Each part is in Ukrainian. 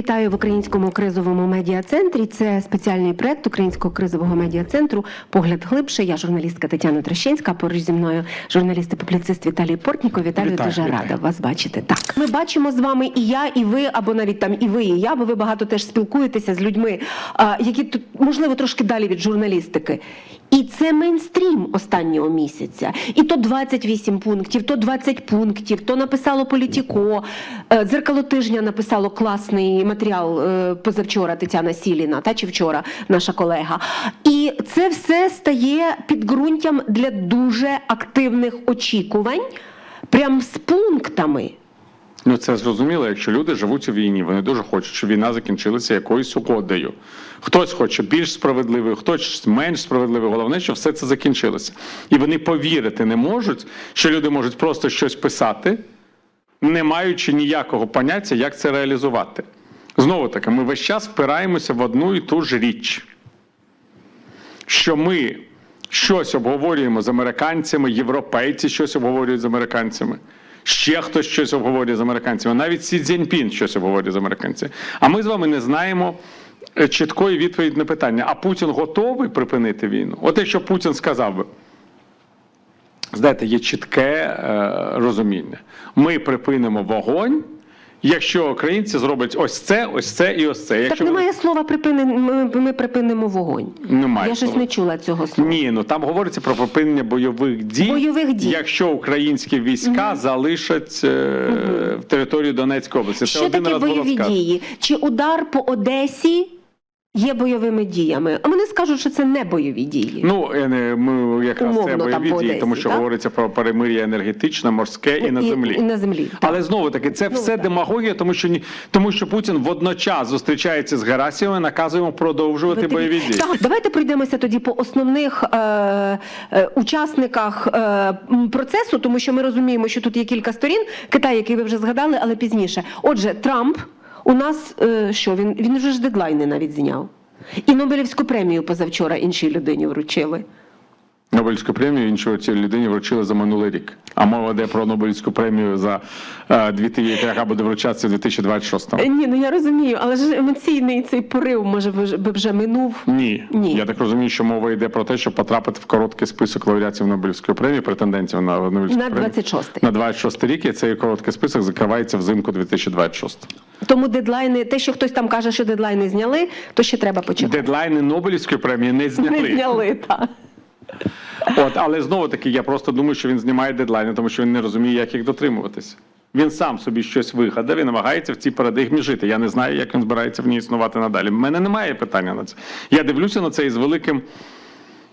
вітаю в українському кризовому медіа-центрі. Це спеціальний проект українського кризового медіа-центру Погляд глибше. Я журналістка Тетяна Трещинська. Поруч зі мною журналіст і публіцист Віталій Портніков. Віталію, Вітаю, дуже вітаю. рада вас бачити. Так, ми бачимо з вами і я, і ви, або навіть там і ви, і я, бо ви багато теж спілкуєтеся з людьми, які тут можливо трошки далі від журналістики. І це мейнстрім останнього місяця. І то 28 пунктів, то 20 пунктів, то написало Політіко. Е, Дзеркало тижня написало класний матеріал е, позавчора Тетяна Сіліна, та чи вчора наша колега. І це все стає підґрунтям для дуже активних очікувань, прям з пунктами. Ну це зрозуміло, якщо люди живуть у війні, вони дуже хочуть, щоб війна закінчилася якоюсь угодою. Хтось хоче більш справедливою, хтось менш справедливою. Головне, щоб все це закінчилося. І вони повірити не можуть, що люди можуть просто щось писати, не маючи ніякого поняття, як це реалізувати. Знову таки, ми весь час впираємося в одну і ту ж річ, що ми щось обговорюємо з американцями, європейці щось обговорюють з американцями. Ще хтось щось обговорює з американцями, навіть Сі Цзіньпін щось обговорює з американцями. А ми з вами не знаємо е, чіткої відповіді на питання: а Путін готовий припинити війну? От якщо Путін сказав би, знаєте, є чітке е, розуміння. Ми припинимо вогонь, якщо українці зроблять ось це, ось це і ось це. Так немає немає слова припинимо, ми, ми припинимо вогонь. Немає Я щось не чула цього слова. Ні, ну там говориться про припинення бойових дій, Бойових дій. якщо українські війська залишать е, в території Донецької області. Це Що один таке раз бойові було дії? Чи удар по Одесі є бойовими діями? А вони скажуть, що це не бойові дії. Ну е, ми якраз Умовно, це бойові по дії, Одесі, тому що так? говориться про перемир'я енергетичне, морське і на землі. І, на землі. так. Але знову таки, це все так. демагогія, тому що ні, тому що Путін водночас зустрічається з Герасимом і наказує йому продовжувати Проти- бойові дії. Так, давайте пройдемося тоді по основних е, е, учасниках е, процесу, тому що ми розуміємо, що тут є кілька сторін. Китай, який ви вже згадали, але пізніше. Отже, Трамп у нас е, що він, він вже ж дедлайни навіть зняв. І Нобелівську премію позавчора іншій людині вручили. Нобелівську премію іншої цій людині вручили за минулий рік. А мова йде про Нобелівську премію за е, 2000, яка буде вручатися в 2026 Е, Ні, ну я розумію, але ж емоційний цей порив може би вже минув. Ні. Ні. Я так розумію, що мова йде про те, щоб потрапити в короткий список лауреатів Нобелівської премії, претендентів на Нобелівську На премію. 26-й. На 26 рік, і цей короткий список закривається взимку 2026. Тому дедлайни, те, що хтось там каже, що дедлайни зняли, то ще треба почекати. Дедлайни Нобелівської премії не зняли. Не зняли, так. От, але знову таки, я просто думаю, що він знімає дедлайни, тому що він не розуміє, як їх дотримуватися. Він сам собі щось вигадав і намагається в цій парадигмі жити. Я не знаю, як він збирається в ній існувати надалі. У мене немає питання на це. Я дивлюся на це із великим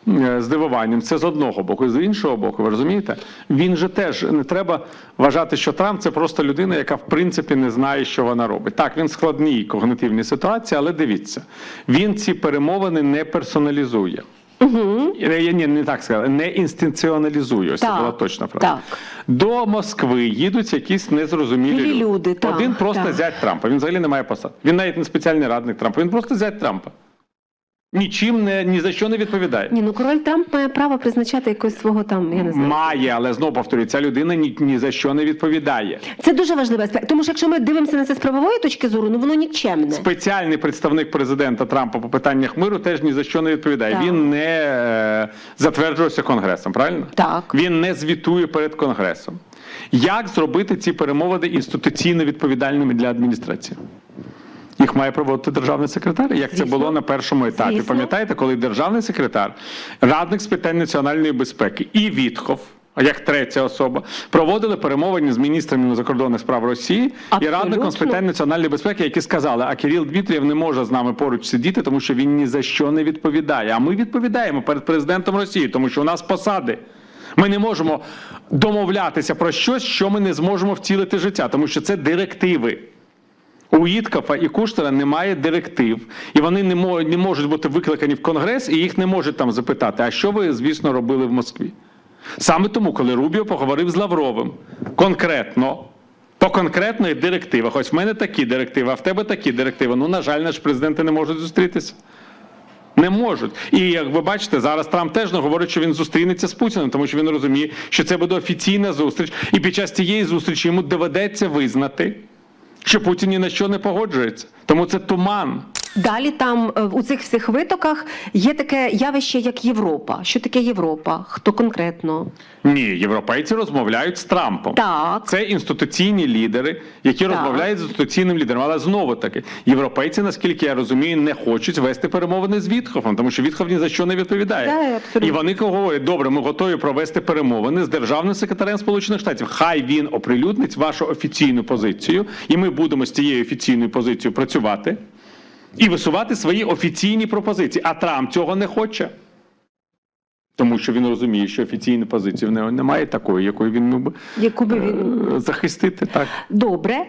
е, здивуванням. Це з одного боку, з іншого боку, ви розумієте? Він же теж не треба вважати, що Трамп це просто людина, яка в принципі не знає, що вона робить. Так, він складній когнитивній ситуації, але дивіться, він ці перемовини не персоналізує. Угу. Я ні, не так сказав, не інституціоналізує. Ось це Так, була точна фраза. так. До Москви їдуть якісь незрозумілі Білі люди. люди, так, Один просто так. зять Трампа. Він взагалі не має посад. Він навіть не спеціальний радник Трампа. Він просто зять Трампа. Нічим не ні за що не відповідає. Ні, ну король Трамп має право призначати якогось свого там, я не знаю. Має, але знову повторюю, ця людина ні, ні за що не відповідає. Це дуже важливий аспект. Тому що якщо ми дивимося на це з правової точки зору, ну воно нікчемне. Спеціальний представник президента Трампа по питаннях миру теж ні за що не відповідає. Так. Він не е, затверджувався конгресом, правильно? Так. Він не звітує перед конгресом. Як зробити ці перемовини інституційно відповідальними для адміністрації? Їх має проводити державний секретар, як це було на першому етапі. Звісно. Пам'ятаєте, коли державний секретар, радник з питань національної безпеки і Вітхов, як третя особа, проводили перемовини з міністрами закордонних справ Росії і радником з питань національної безпеки, які сказали, а Кирил Дмитрієв не може з нами поруч сидіти, тому що він ні за що не відповідає. А ми відповідаємо перед президентом Росії, тому що у нас посади. Ми не можемо домовлятися про щось, що ми не зможемо втілити життя, тому що це директиви. У Іткафа і Куштера немає директив, і вони не, мо- не можуть бути викликані в Конгрес, і їх не можуть там запитати, а що ви, звісно, робили в Москві. Саме тому, коли Рубіо поговорив з Лавровим конкретно, по конкретних директивах, ось в мене такі директиви, а в тебе такі директиви. Ну, на жаль, наші президенти не можуть зустрітися. Не можуть. І як ви бачите, зараз Трамп теж не говорить, що він зустрінеться з Путіним, тому що він розуміє, що це буде офіційна зустріч, і під час цієї зустрічі йому доведеться визнати, що Путін ні на що не погоджується. Тому це туман. Далі там е, у цих всіх витоках є таке явище, як Європа. Що таке Європа? Хто конкретно? Ні, європейці розмовляють з Трампом. Так. Це інституційні лідери, які Так. розмовляють з інституційним лідером. Але знову таки, європейці, наскільки я розумію, не хочуть вести перемовини з Вітхофом, тому що Вітхоф ні за що не відповідає. Да, абсолютно. І вони говорять: добре, ми готові провести перемовини з державним секретарем Сполучених Штатів. Хай він оприлюднить вашу офіційну позицію, і ми будемо з цією офіційною позицією працювати і висувати свої офіційні пропозиції. А Трамп цього не хоче. Тому що він розуміє, що офіційної позиції в нього немає такої, якої він міг би Яку би він е, захистити. Так. добре.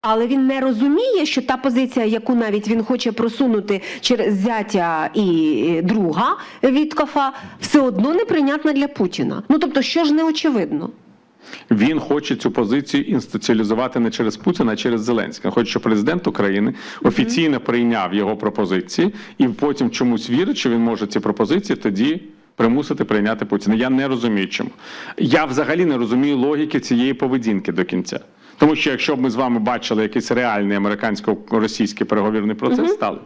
Але він не розуміє, що та позиція, яку навіть він хоче просунути через зятя і друга Віткофа, все одно неприйнятна для Путіна. Ну тобто, що ж не очевидно? Він хоче цю позицію інституціалізувати не через Путіна, а через Зеленського. Він хоче, щоб президент України офіційно прийняв його пропозиції, і потім чомусь вірить, що він може ці пропозиції тоді. Примусити прийняти Путіна. Я не розумію чому. Я взагалі не розумію логіки цієї поведінки до кінця. Тому що якщо б ми з вами бачили якийсь реальний американсько-російський переговірний процес стали,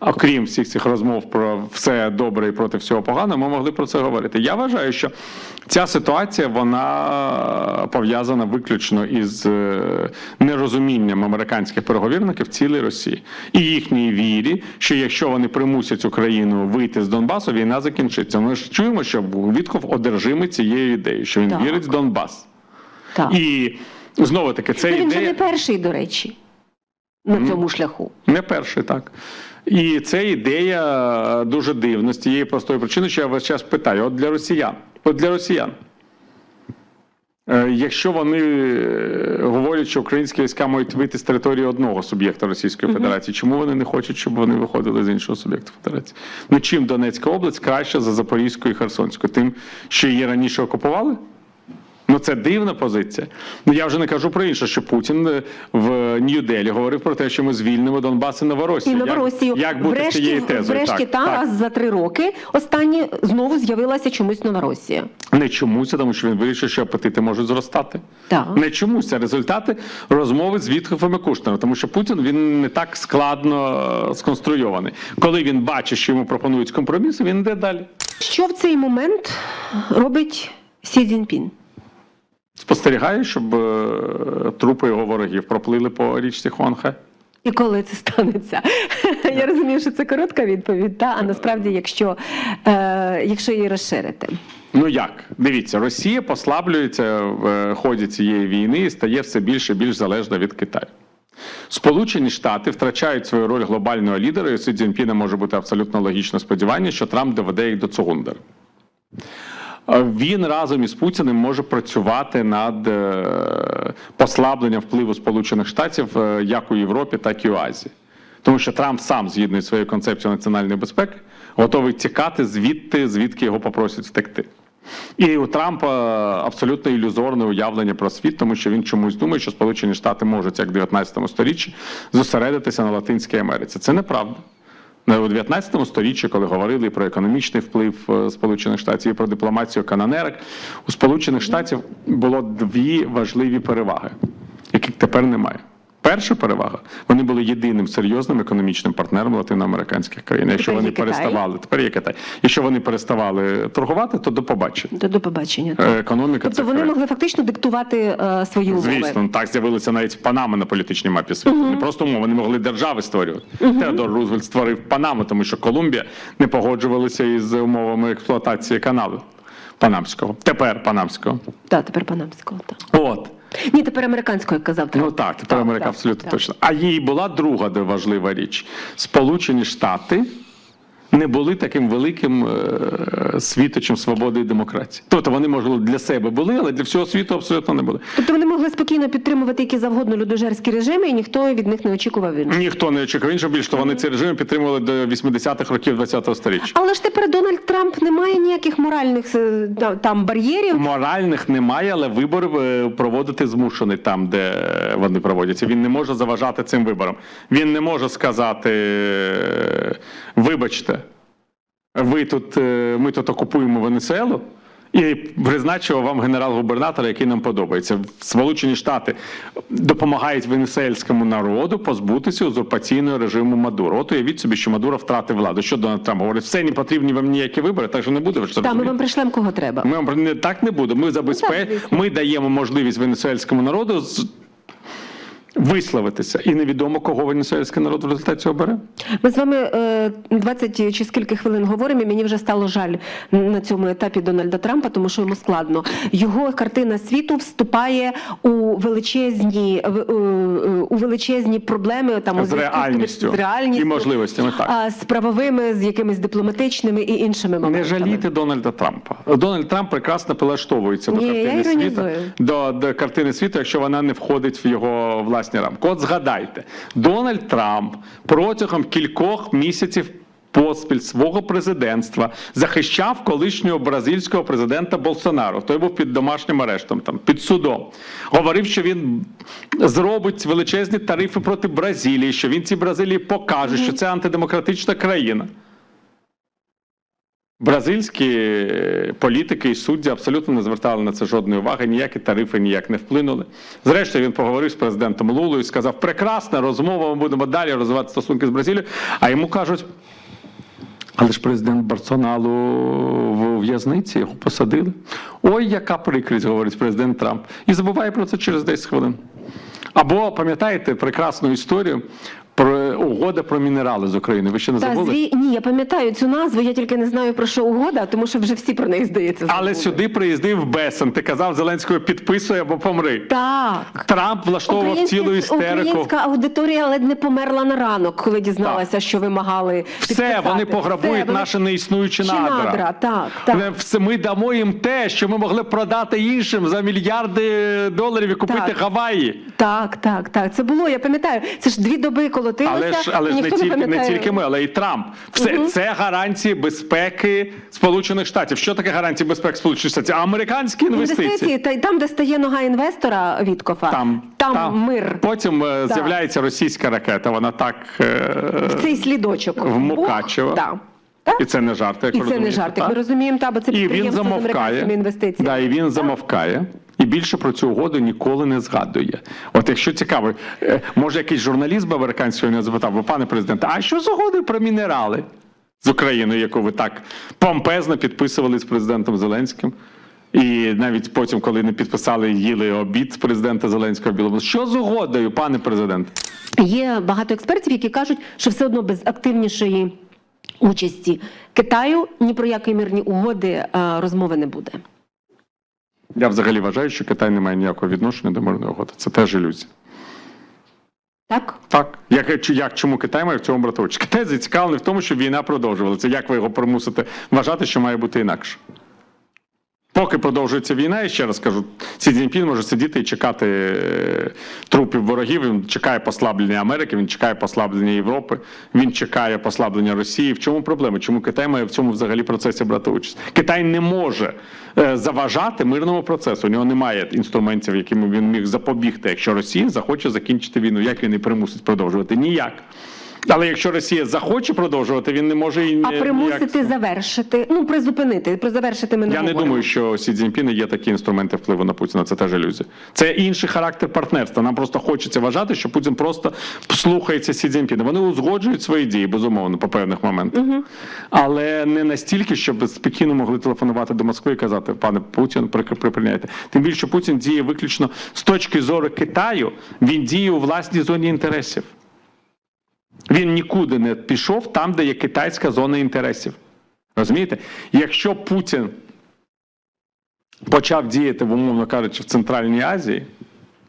окрім всіх цих розмов про все добре і проти всього поганого, ми могли про це говорити. Я вважаю, що ця ситуація вона пов'язана виключно із е, нерозумінням американських переговірників цілої Росії і їхній вірі, що якщо вони примусять Україну вийти з Донбасу, війна закінчиться. Ми ж чуємо, що Вітков одержимий цією ідеєю, що він Так. вірить в Донбас. Так. І знову таки, це Ну, він же ідея не перший, до речі, на цьому шляху. не перший, так. І це ідея дуже дивна з тієї простої причини, що я весь час питаю: от для росіян, от для росіян. е, Якщо вони е, говорять, що українські війська мають вийти з території одного суб'єкта Російської Федерації, чому вони не хочуть, щоб вони виходили з іншого суб'єкта Федерації? Ну чим Донецька область краще за Запорізьку і Херсонську? Тим, що її раніше окупували? Ну це дивна позиція. Ну я вже не кажу про інше, що Путін е, в Нью-Делі говорив про те, що ми звільнимо Донбас і І Новоросію. Новоросію. Як, як бути врешті, цією тезою? врешті так, та так. раз за три роки останні знову з'явилася чомусь Новоросія. Не чомусь, тому що він вирішив, що апетити можуть зростати. Так. Не чомусь, а результати розмови з Вітхофом і Кушнером, тому що Путін він не так складно е, сконструйований. Коли він бачить, що йому пропонують компроміси, він йде далі. Що в цей момент робить Сі Цзіньпін? Спостерігає, щоб е, трупи його ворогів проплили по річці Хуанхе. І коли це станеться? Я розумію, що це коротка відповідь, та? а насправді, якщо, е, якщо її розширити. Ну як? Дивіться, Росія послаблюється в е, ході цієї війни і стає все більше і більш залежна від Китаю. Сполучені Штати втрачають свою роль глобального лідера, і Сі Цзіньпіна може бути абсолютно логічне сподівання, що Трамп доведе їх до Цугундера. Він разом із Путіним може працювати над е, послабленням впливу Сполучених Штатів е, як у Європі, так і у Азії. Тому що Трамп сам, згідно із своєю концепцією національної безпеки, готовий тікати звідти, звідки його попросять втекти. І у Трампа абсолютно ілюзорне уявлення про світ, тому що він чомусь думає, що Сполучені Штати можуть, як в 19 сторіччі, зосередитися на Латинській Америці. Це неправда. Ну, У 19 сторіччі, коли говорили про економічний вплив е, Сполучених Штатів і про дипломатію канонерок, у Сполучених Штатів було дві важливі переваги, яких тепер немає. Перша перевага вони були єдиним серйозним економічним партнером латиноамериканських країн. Якщо вони Китай. переставали, тепер є Китай. Якщо вони переставали торгувати, то до побачення. До, до побачення. Е, Економіка Тобто вони край. могли фактично диктувати е, свої умови. Звісно, ну, так з'явилися навіть Панами на політичній мапі світу. Не просто умови, вони могли держави створювати. Теодор Рузвельт створив Панаму, тому що Колумбія не погоджувалася із умовами експлуатації каналу Панамського. Тепер Панамського. Так, тепер панамського. Так. От. Ні, тепер американською як казав Ну так, тепер Америка так, абсолютно так. точно. А їй була друга важлива річ. Сполучені Штати не були таким великим е, світочем свободи і демократії. Тобто вони, можливо, для себе були, але для всього світу абсолютно не були. Тобто вони могли спокійно підтримувати які завгодно людожерські режими, і ніхто від них не очікував іншого. Ніхто не очікував іншого, більше вони ці режими підтримували до 80-х років 20-го сторіччя. Але ж тепер Дональд Трамп не має ніяких моральних е, там бар'єрів. Моральних немає, але вибори е, проводити змушений там, де вони проводяться. Він не може заважати цим виборам. Він не може сказати: вибачте, ви тут, е, ми тут окупуємо Венесуелу, І призначив вам генерал-губернатора, який нам подобається. Сполучені Штати допомагають венесуельському народу позбутися узурпаційного режиму Мадуро. От уявіть собі, що Мадуро втратив владу. Що Дональд Трамп говорить? Все не потрібні вам ніякі вибори, так що не буде. Ж ми вам прийшлемо кого треба. Ми вам не так не буде. Ми. Ну, так, звісно. ми даємо можливість венесуельському народу. Висловитися. І невідомо, кого венесуельський народ в результаті цього бере. Ми з вами е, 20 чи скільки хвилин говоримо, і мені вже стало жаль на цьому етапі Дональда Трампа, тому що йому складно. Його картина світу вступає у величезні е, е, у величезні проблеми там З реальністю з реальністю і можливостями, так. з правовими, з якимись дипломатичними і іншими Не моментами. жалійте Дональда Трампа. Дональд Трамп прекрасно прилаштовується до Ні, картини світу, до, до картини світу, якщо вона не входить в його власні рамки. От згадайте, Дональд Трамп протягом кількох місяців. Поспіль свого президентства захищав колишнього бразильського президента Болсонару. Той був під домашнім арештом, там під судом. Говорив, що він зробить величезні тарифи проти Бразилії, що він цій Бразилії покаже, що це антидемократична країна. Бразильські е, політики і судді абсолютно не звертали на це жодної уваги, ніякі тарифи ніяк не вплинули. Зрештою, він поговорив з президентом Лулою і сказав: прекрасна розмова, ми будемо далі розвивати стосунки з Бразилією. А йому кажуть. Але ж президент Барсоналу в в'язниці його посадили. Ой, яка прикрість, говорить президент Трамп. І забуває про це через 10 хвилин. Або пам'ятаєте прекрасну історію про угода про мінерали з України. Ви ще не Та забули? зві... Ні, я пам'ятаю цю назву, я тільки не знаю про що угода, тому що вже всі про неї здається. Але сюди приїздив Бесен. Ти казав Зеленського підписуй або помри. так. Трамп влаштовував цілу істерику. Українська аудиторія ледь не померла на ранок, коли дізналася, що вимагали Все, вони пограбують Все, наші неіснуючі надра. надра, так, так. Е, все, Ми дамо їм те, що ми могли продати іншим за мільярди доларів і купити Так. Гаваї. Так, так, так. Це було, я пам'ятаю. Це ж дві доби колотилося. Але ж, але ж не, тільки, не тільки ми, але і Трамп. Все це гарантії безпеки Сполучених Штатів. Що таке гарантії безпеки Сполучених Штатів? Американські інвестиції. Інвестиції, та там, де стає нога інвестора Віткофа, Там, там, мир. Потім е, Так. з'являється російська ракета. Вона так е, Цей слідочок. в Мукачево. Да. Так? і це не жарт. Як І ви це не розумієте, жарт, як так? ми розуміємо, та, бо це І він замовкає. американськими. Да, і він замовкає. І більше про цю угоду ніколи не згадує. От якщо цікаво, е, може якийсь журналіст би американський не запитав, бо пане президенте, а що з угодою про мінерали з Україною, яку ви так помпезно підписували з президентом Зеленським? І навіть потім, коли не підписали, їли обід президента Зеленського Білому. Що з угодою, пане президент? Є багато експертів, які кажуть, що все одно без активнішої участі Китаю ні про які мирні угоди е, розмови не буде. Я взагалі вважаю, що Китай не має ніякого відношення до мирної угоди. Це теж ілюзія. Так? Так, як, як чому Китай має в цьому братовичі? Китай зацікавлений в тому, щоб війна продовжувалася. Як ви його примусите вважати, що має бути інакше? Поки продовжується війна, я ще раз кажу, Сі Цзіньпін може сидіти і чекати е, трупів ворогів. Він чекає послаблення Америки, він чекає послаблення Європи, він чекає послаблення Росії. В чому проблема? Чому Китай має в цьому взагалі процесі брати участь? Китай не може е, заважати мирному процесу. У нього немає інструментів, якими він міг запобігти, якщо Росія захоче закінчити війну. Як він і примусить продовжувати? Ніяк. Але якщо Росія захоче продовжувати, він не може і А примусити завершити, ну призупинити, призавершити ми не я не думаю, що Сі Цзіньпіна є такі інструменти впливу на Путіна. Це теж ілюзія. Це інший характер партнерства. Нам просто хочеться вважати, що Путін просто слухається Сі Цзіньпіна. Вони узгоджують свої дії, безумовно, по певних моментах. Але не настільки, щоб спокійно могли телефонувати до Москви і казати, пане Путін, припиняйте. Тим більше Путін діє виключно з точки зору Китаю, він діє у власній зоні інтересів. Він нікуди не пішов там, де є китайська зона інтересів. Розумієте? Якщо Путін почав діяти, умовно кажучи, в Центральній Азії,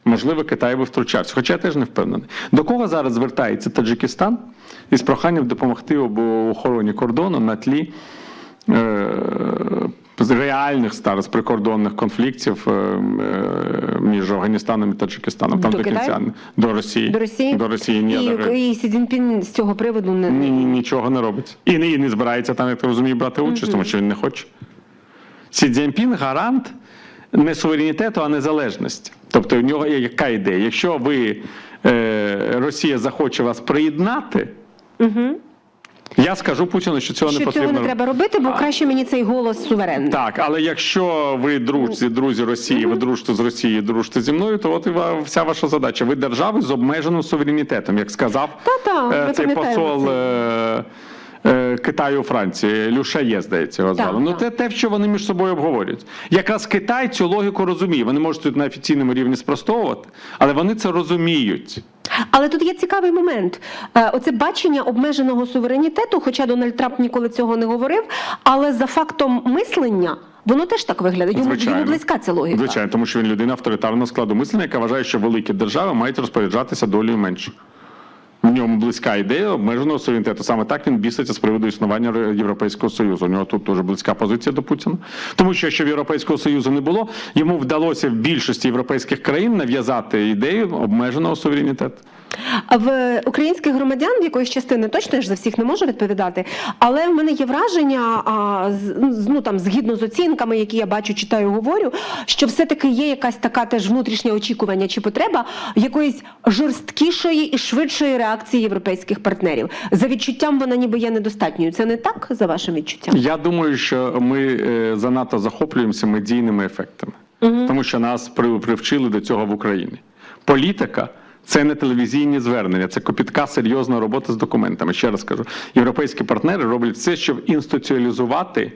можливо, Китай би втручався. Хоча я теж не впевнений. До кого зараз звертається Таджикистан із проханням допомогти об охороні кордону на тлі е, реальних зараз прикордонних конфліктів е, е, між Афганістаном і Таджикистаном. Там До до, кінця до Росії. До Росії? До Росії ні, і, до- і Сі Цзіньпін з цього приводу не ні, ні, нічого не робить. І не, і не збирається там, як ти розумієш, брати участь, тому що він не хоче. Сі Цзіньпін гарант не суверенітету, а незалежності. Тобто, у нього є яка ідея? Якщо ви, е, Росія захоче вас приєднати, Я скажу Путіну, що цього що не цього потрібно. не треба робити, бо краще мені цей голос суверенний. Так, але якщо ви друзі, друзі Росії, ви дружите з Росією, дружите зі мною, то от і вся ваша задача. Ви держави з обмеженим суверенітетом, як сказав Та-та, е, цей посол це. е, е, Китаю Франції, Люшає, здається, його звали. Ну те, те, що вони між собою обговорюють. Якраз Китай цю логіку розуміє. Вони можуть тут на офіційному рівні спростовувати, але вони це розуміють. Але тут є цікавий момент. Е, Оце бачення обмеженого суверенітету, хоча Дональд Трамп ніколи цього не говорив, але за фактом мислення воно теж так виглядає. Йому, йому близька ця логіка. Звичайно, тому що він людина авторитарного складу мислення, яка вважає, що великі держави мають розпоряджатися долею менших. В ньому близька ідея обмеженого суверенітету. Саме так він біситься з приводу існування Європейського Союзу. У нього тут дуже близька позиція до Путіна. Тому що якщо Європейського Союзу не було, йому вдалося в більшості європейських країн нав'язати ідею обмеженого суверенітету. А в українських громадян в якоїсь частини точно я ж за всіх не можу відповідати. Але в мене є враження, а, з- ну там згідно з оцінками, які я бачу, читаю, говорю, що все-таки є якась така теж внутрішнє очікування чи потреба якоїсь жорсткішої і швидшої реакції європейських партнерів. За відчуттям вона ніби є недостатньою. Це не так за вашим відчуттям? Я думаю, що ми е, занадто захоплюємося медійними ефектами, тому що нас при- привчили до цього в Україні. Політика. Це не телевізійні звернення, це копітка серйозна робота з документами. Ще раз кажу, європейські партнери роблять все, щоб інституціалізувати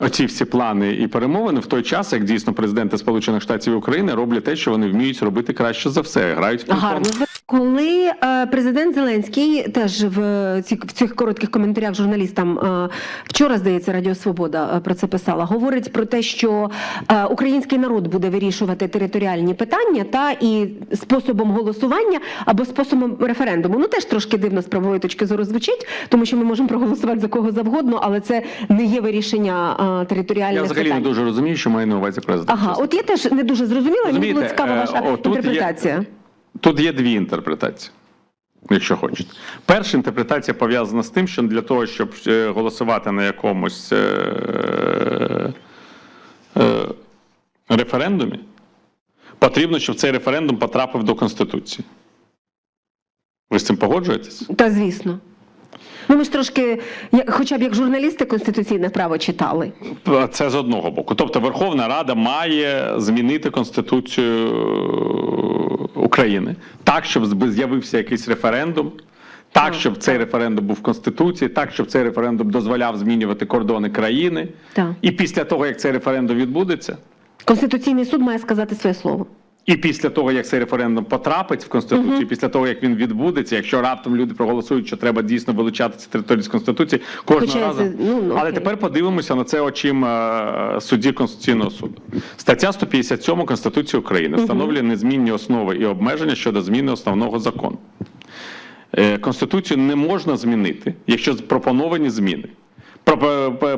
оці всі плани і перемовини в той час, як дійсно президенти Сполучених Штатів України роблять те, що вони вміють робити краще за все, грають в. Гарно. Коли е, президент Зеленський теж в, ці, в цих коротких коментарях журналістам е, вчора, здається, Радіо Свобода е, про це писала, говорить про те, що е, український народ буде вирішувати територіальні питання та і способом голосування або способом референдуму. Ну теж трошки дивно з правової точки зору звучить, тому що ми можемо проголосувати за кого завгодно, але це не є вирішення територіальних Я взагалі питань. не дуже розумію, що має на увазі президент. Ага, от я теж не дуже зрозуміла. Мені було цікава е, ваша отут є- інтерпретація. Тут є дві інтерпретації, якщо хочете. Перша інтерпретація пов'язана з тим, що для того, щоб е, голосувати на якомусь е, е, референдумі, потрібно, щоб цей референдум потрапив до Конституції. Ви з цим погоджуєтесь? Та звісно. Ну, ми ж трошки, хоча б як журналісти конституційне право читали. Це з одного боку. Тобто Верховна Рада має змінити Конституцію України так, щоб з'явився якийсь референдум. Так, щоб цей референдум був в Конституції, так, щоб цей референдум дозволяв змінювати кордони країни. Так. І після того, як цей референдум відбудеться, Конституційний суд має сказати своє слово. І після того, як цей референдум потрапить в Конституцію, після того, як він відбудеться, якщо раптом люди проголосують, що треба дійсно вилучати ці території з Конституції, кожного Хоча разу. це, ну, ну, Але тепер подивимося на це очим е, судді Конституційного суду. Стаття 157 Конституції України встановлює незмінні основи і обмеження щодо зміни основного закону. Е, Конституцію не можна змінити, якщо пропоновані зміни.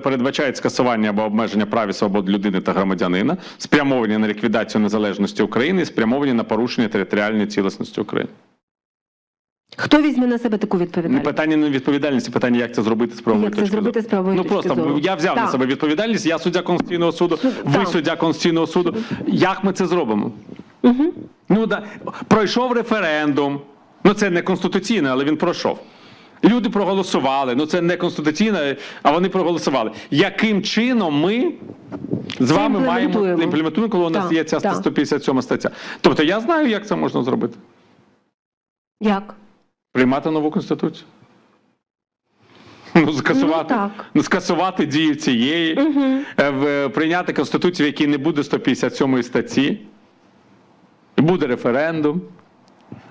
Передбачають скасування або обмеження прав і свобод людини та громадянина, спрямовані на ліквідацію незалежності України і спрямовані на порушення територіальної цілісності України. Хто візьме на себе таку відповідальність? питання не відповідальності, питання, як це зробити з правової Як це зробити з правової Ну точки просто зору. я взяв на себе відповідальність, я суддя Конституційного суду, ви так. суддя Конституційного суду. Як ми це зробимо? Угу. Ну да пройшов референдум. Ну це не конституційне, але він пройшов. Люди проголосували. Ну це не конституційне, а вони проголосували. Яким чином ми з вами маємо імплементуємо. коли у нас Так, є ця так. 157 стаття? Тобто я знаю, як це можна зробити. Як? Приймати нову конституцію. Ну, скасувати, Ну, так. ну, скасувати дію цієї, в- прийняти конституцію, в якій не буде 157 статті, буде референдум.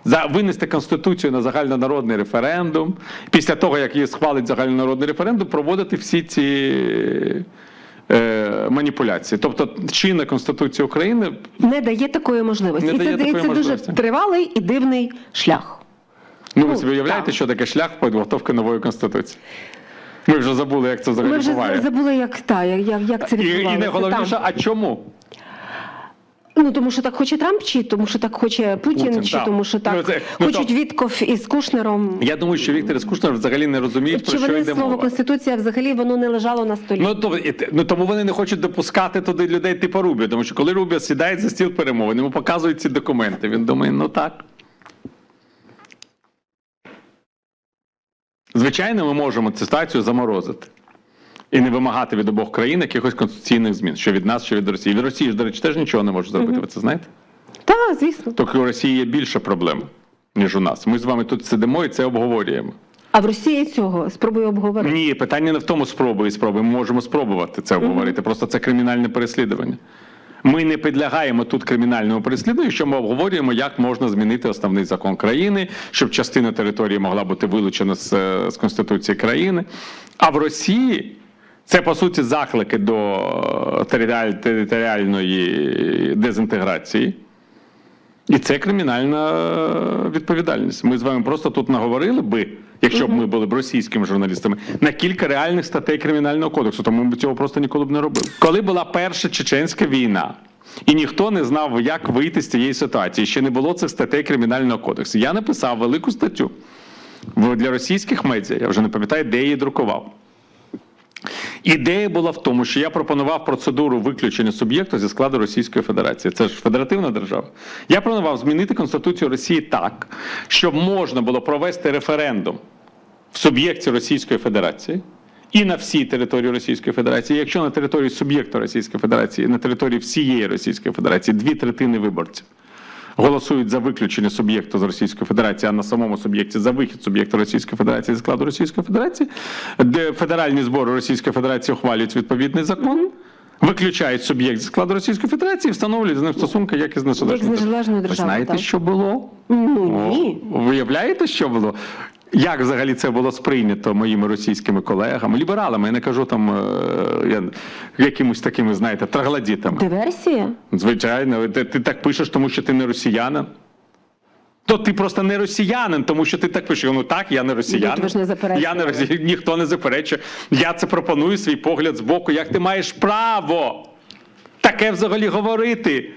За винести конституцію на загальнонародний референдум. Після того, як її схвалить загальнонародний референдум, проводити всі ці е, маніпуляції. Тобто, чинна Конституція України Не дає такої можливості. Не І це дає такої здається дуже тривалий і дивний шлях. Ну, ви Ну, собі уявляєте, так. що таке шлях підготовки нової конституції? Ми вже забули, як це взагалі Ми вже буває. забули, як та як, як, це І, і відбувалося. найголовніше, а чому? Ну тому що так хоче Трамп, чи тому що так хоче Путін, Путін, чи так. тому що так Ну, це- ну, хочуть то- Вітков із Кушнером. Я думаю, що Віктор Скучнер взагалі не розуміє, про що вони йде слово мова. конституція взагалі воно не лежало на столі? Ну, то, ну тому вони не хочуть допускати туди людей типу Рубіо, тому що коли Рубіо сідає за стіл перемовин, йому показують ці документи. Він думає, ну так. Звичайно, ми можемо цю ситуацію заморозити і не вимагати від обох країн якихось конституційних змін, що від нас, що від Росії. Від Росії ж, до речі, теж нічого не може зробити. Ви це знаєте? Так, звісно. Тільки у Росії є більше проблем, ніж у нас. Ми з вами тут сидимо і це обговорюємо. А в Росії цього спробую обговорити. Ні, питання не в тому спробуй і спробуй. Ми можемо спробувати це обговорити. Просто це кримінальне переслідування. Ми не підлягаємо тут кримінальному переслідуванню, що ми обговорюємо, як можна змінити основний закон країни, щоб частина території могла бути вилучена з, е, з Конституції країни. А в Росії це по суті заклики до територіальної дезінтеграції. І це кримінальна е, відповідальність. Ми з вами просто тут наговорили би, якщо б ми були б російськими журналістами, на кілька реальних статей кримінального кодексу, тому ми б цього просто ніколи б не робили. Коли була перша чеченська війна, і ніхто не знав, як вийти з цієї ситуації, ще не було цих статей кримінального кодексу. Я написав велику статтю для російських медіа. Я вже не пам'ятаю, де її друкував. Ідея була в тому, що я пропонував процедуру виключення суб'єкту зі складу Російської Федерації. Це ж федеративна держава. Я пропонував змінити Конституцію Росії так, щоб можна було провести референдум в суб'єкті Російської Федерації і на всій території Російської Федерації. Якщо на території суб'єкта Російської Федерації, на території всієї Російської Федерації дві третини виборців голосують за виключення суб'єкту з Російської Федерації, а на самому суб'єкті за вихід суб'єкта Російської Федерації зі складу Російської Федерації, де федеральні збори Російської Федерації ухвалюють відповідний закон. Виключають суб'єкт зі складу Російської Федерації і встановлюють з ним стосунки як із незалежною державою. Ви знаєте, так. що було? Ні. Виявляєте, що було? Як взагалі це було сприйнято моїми російськими колегами, лібералами, я не кажу там е, я, якимось такими, знаєте, траглодітами. Диверсія? Звичайно, ти, ти так пишеш, тому що ти не росіянин. То ти просто не росіянин, тому що ти так пишеш. Ну так, я не росіянин. Ну, ж не я не росіянин, ніхто не заперечує. Я це пропоную свій погляд з боку. Як ти маєш право таке взагалі говорити?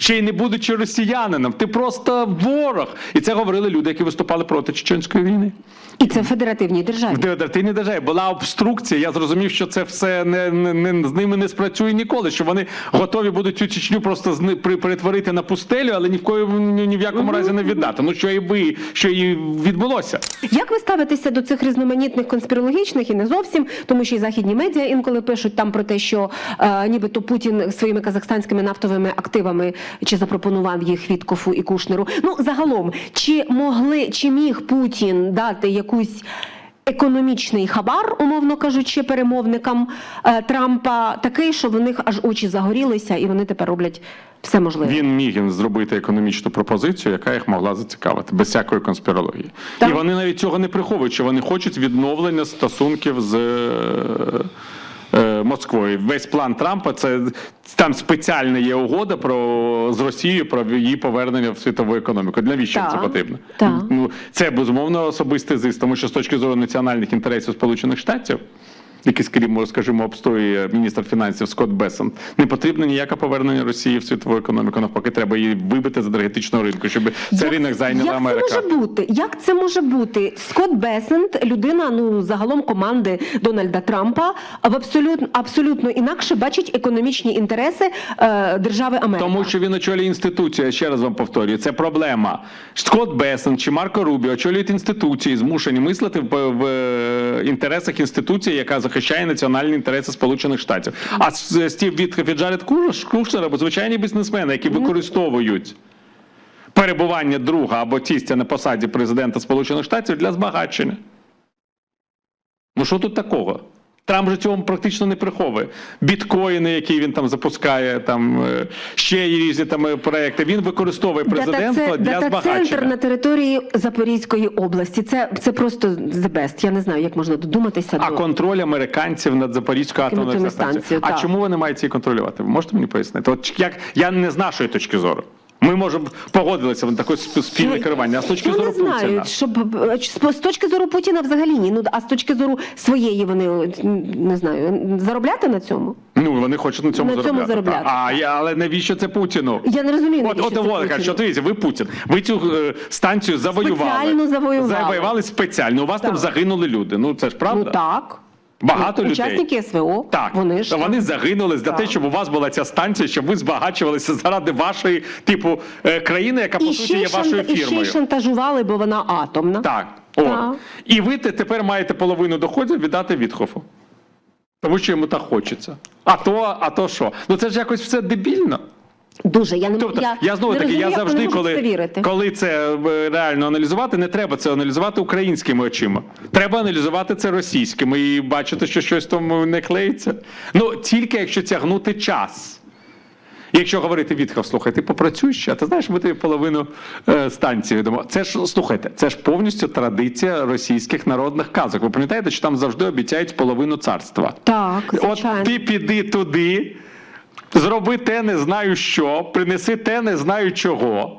Ще й не будучи росіянином, ти просто ворог. І це говорили люди, які виступали проти чеченської війни. І це в федеративній державі. В федеративній державі була обструкція. Я зрозумів, що це все не, не, не з ними не спрацює ніколи. Що вони готові будуть цю Чечню просто зни, при, перетворити на пустелю, але ні в кої ні, ні в якому разі не віддати. Ну що і ви, що і відбулося. Як ви ставитеся до цих різноманітних конспірологічних і не зовсім, тому що і західні медіа інколи пишуть там про те, що е, нібито Путін своїми казахстанськими нафтовими активами чи запропонував їх Віткофу і Кушнеру. Ну загалом, чи могли, чи міг Путін дати якусь. Економічний хабар, умовно кажучи, перемовникам е, Трампа такий, що в них аж очі загорілися, і вони тепер роблять все можливе. Він міг зробити економічну пропозицію, яка їх могла зацікавити, без всякої конспірології. Так. І вони навіть цього не приховують, що вони хочуть відновлення стосунків з. Е, Москвою. Весь план Трампа це там спеціальна є угода про з Росією про її повернення в світову економіку. Для навіщо Так, це потрібно? так. Ну це безумовно особистий зиск, тому що з точки зору національних інтересів Сполучених Штатів. Який, скажімо, скажімо, обстоює міністр фінансів Скотт Бесон, не потрібно ніяке повернення Росії в світову економіку. Навпаки, треба її вибити з енергетичного ринку, щоб цей Як- ринок зайняла як Америка. це може бути? Як це може бути? Скотт Бесент, людина, ну загалом команди Дональда Трампа, в абсолютно абсолютно інакше бачить економічні інтереси е, держави Америка. Тому що він очолює інституцію, я ще раз вам повторюю, це проблема. Скотт Бесен чи Марко Рубі очолюють інституції, змушені мислити в, в е, інтересах інституції, яка захищає національні інтереси Сполучених Штатів. А Стів Віткоф і Джаред Куш- Кушнер або звичайні бізнесмени, які використовують. Перебування друга або тістя на посаді президента Сполучених Штатів для збагачення. Ну що тут такого? Трамп же цього практично не приховує. Біткоїни, які він там запускає, там е, ще є різні там е, проекти. Він використовує президентство для дата-центр на території Запорізької області. Це, це просто the best. Я не знаю, як можна додуматися А до контроль американців над Запорізькою атомною станцією, А так. чому вони мають її контролювати? Ви можете мені пояснити? От як я не з нашої точки зору. Ми можемо погодилися на таке сп- спільне Ну, керування. А з точки зору не знаю, Путіна. щоб е, з- з точки зору Путіна взагалі ні. Ну а з точки зору своєї вони не знаю, заробляти на цьому. Ну вони хочуть на цьому На цьому заробляти. заробляти. А я, але навіщо це Путіну? Я не розумію, От, навіщо от це Путіну. що дивіться, ви Путін. Ви цю е, станцію завоювали. Спеціально завоювали. Завоювали спеціально. У вас там загинули люди. Ну це ж правда. Ну так. Багато людей. Учасники СВО. Так, Вони ж вони загинули за те, щоб у вас була ця станція, щоб ви збагачувалися заради вашої типу е, країни, яка по суті є вашою шанта- і ще фірмою. шантажували, бо вона атомна. Так. О. Так. І ви те- тепер маєте половину доходів віддати Вітхофу. Тому що йому так хочеться. А то, а то що? Ну це ж якось все дебільно. Дуже я не Тобто, я, я, знову таки, я завжди, коли, це коли це е, реально аналізувати, не треба це аналізувати українськими очима. Треба аналізувати це російськими і бачити, що щось там не клеїться. Ну тільки якщо тягнути час. Якщо говорити Вітхов, слухай, ти попрацюй ще, а ти знаєш, ми тобі половину е, станції відомо. Це ж слухайте, це ж повністю традиція російських народних казок. Ви пам'ятаєте, що там завжди обіцяють половину царства? Так, звичайно. От ти піди туди, зроби те, не знаю що, принеси те, не знаю чого.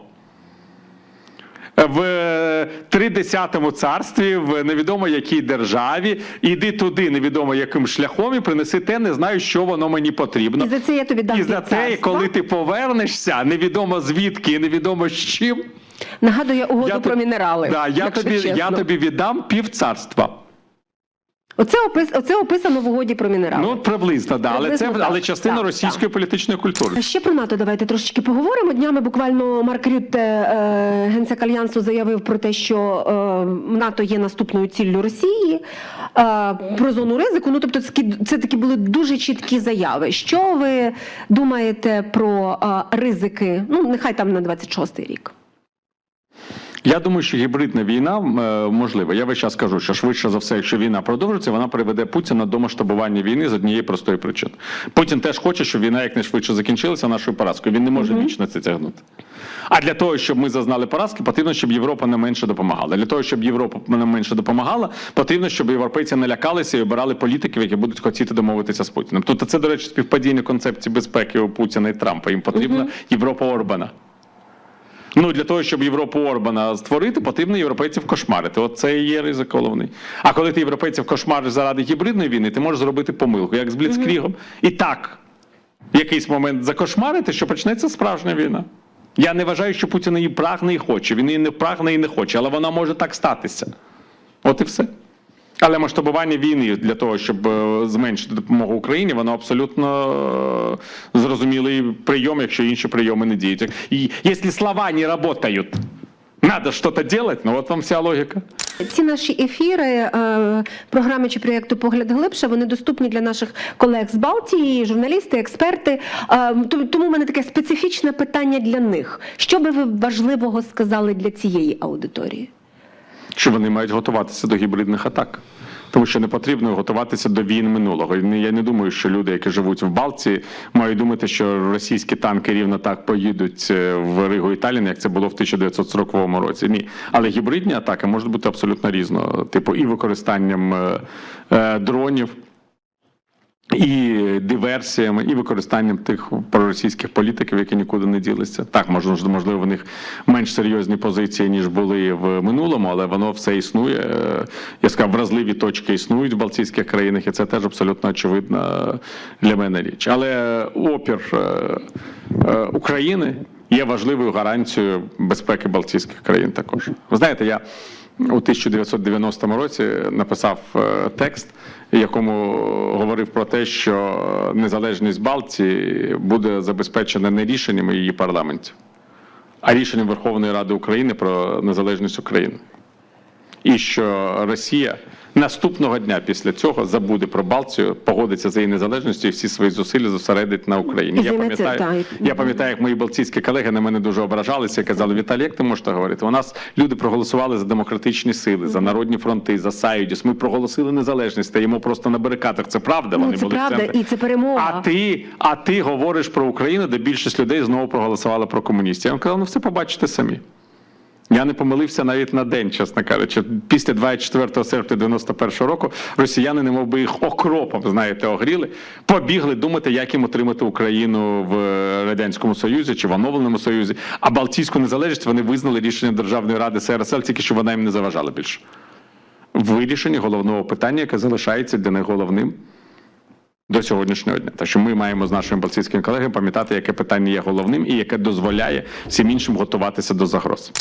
В тридесятому царстві, в невідомо якій державі, іди туди, невідомо яким шляхом, і принеси те, не знаю, що воно мені потрібно. І за це я тобі дам І за це, царства. коли ти повернешся, невідомо звідки і невідомо з чим. Нагадує угоду я про тоб- мінерали. Да, я, тобі, я тобі віддам пів царства. Оце, опис, оце описано в угоді про мінерали. Ну, приблизно, да. але це так, але частина так, російської політичної культури. А Ще про НАТО давайте трошечки поговоримо. Днями буквально Марк Рютте, е, генсек альянсу, заявив про те, що е, НАТО є наступною ціллю Росії. Е, про зону ризику. Ну тобто, це такі були дуже чіткі заяви. Що ви думаєте про е, ризики? Ну нехай там на 26-й рік. Я думаю, що гібридна війна е, можлива. Я весь час кажу, що швидше за все, якщо війна продовжиться, вона приведе Путіна до масштабування війни з однієї простої причини. Путін теж хоче, щоб війна якнайшвидше закінчилася нашою поразкою. Він не може вічно це тягнути. А для того, щоб ми зазнали поразки, потрібно, щоб Європа не менше допомагала. Для того, щоб Європа не менше допомагала, потрібно, щоб європейці не лякалися і обирали політиків, які будуть хотіти домовитися з Путіним. Тут це, до речі, співпадіння концепції безпеки у Путіна і Трампа. Їм потрібна Європа Орбана. Ну, для того, щоб Європу Орбана створити, потрібно європейців кошмарити. От це і є ризик головний. А коли ти європейців кошмариш заради гібридної війни, ти можеш зробити помилку, як з Бліцкрігом. І так, в якийсь момент закошмарити, що почнеться справжня війна. Я не вважаю, що Путін її прагне і хоче. Він її не прагне і не хоче, але вона може так статися. От і все. Але масштабування війни для того, щоб е, зменшити допомогу Україні, воно абсолютно е, зрозумілий прийом, якщо інші прийоми не діють. І якщо слова не працюють, треба робити, ну от вам вся логіка. Ці наші ефіри е, програми чи проєкту Погляд глибше вони доступні для наших колег з Балтії, журналісти, експерти. То- тому в мене таке специфічне питання для них. Що би ви важливого сказали для цієї аудиторії? Що вони мають готуватися до гібридних атак. Тому що не потрібно готуватися до війн минулого. Я не думаю, що люди, які живуть в Балтії, мають думати, що російські танки рівно так поїдуть е, в Ригу і Таллін, як це було в 1940 році. Ні. Але гібридні атаки можуть бути абсолютно різного, типу і використанням е, е, дронів. І диверсіями, і використанням тих проросійських політиків, які нікуди не ділися. Так, можливо, можливо, в них менш серйозні позиції, ніж були в минулому, але воно все існує. Я сказав, вразливі точки існують в Балтійських країнах, і це теж абсолютно очевидна для мене річ. Але опір е, е, України є важливою гарантією безпеки Балтійських країн також. Ви знаєте, я у 1990 році написав е, текст, в якому говорив про те, що незалежність Балтії буде забезпечена не рішеннями її парламентів, а рішенням Верховної Ради України про незалежність України. І що Росія наступного дня після цього забуде про Балтію, погодиться за її незалежністю і всі свої зусилля зосередить на Україні. Я пам'ятаю, я пам'ятаю, як мої балтійські колеги на мене дуже ображалися і казали: Віталій, як ти можеш так говорити? У нас люди проголосували за демократичні сили, за народні фронти, за Сайдіс. Ми проголосили незалежність, стоїмо просто на барикадах. Це правда. Ну, Вони це були правда, і це перемога. А ти, а ти говориш про Україну, де більшість людей знову проголосувала про комуністів. Я вам казав, ну все побачите самі. Я не помилився навіть на день, чесно кажучи. Після 24 серпня 91 року росіяни, немов би їх окропом, знаєте, огріли, побігли думати, як їм отримати Україну в радянському союзі чи в оновленому союзі. А Балтійську незалежність вони визнали рішення Державної ради СРСР, тільки що вона їм не заважала більше. Вирішення головного питання, яке залишається для них головним. До сьогоднішнього дня, так що ми маємо з нашими балтійськими колегами пам'ятати, яке питання є головним і яке дозволяє всім іншим готуватися до загроз.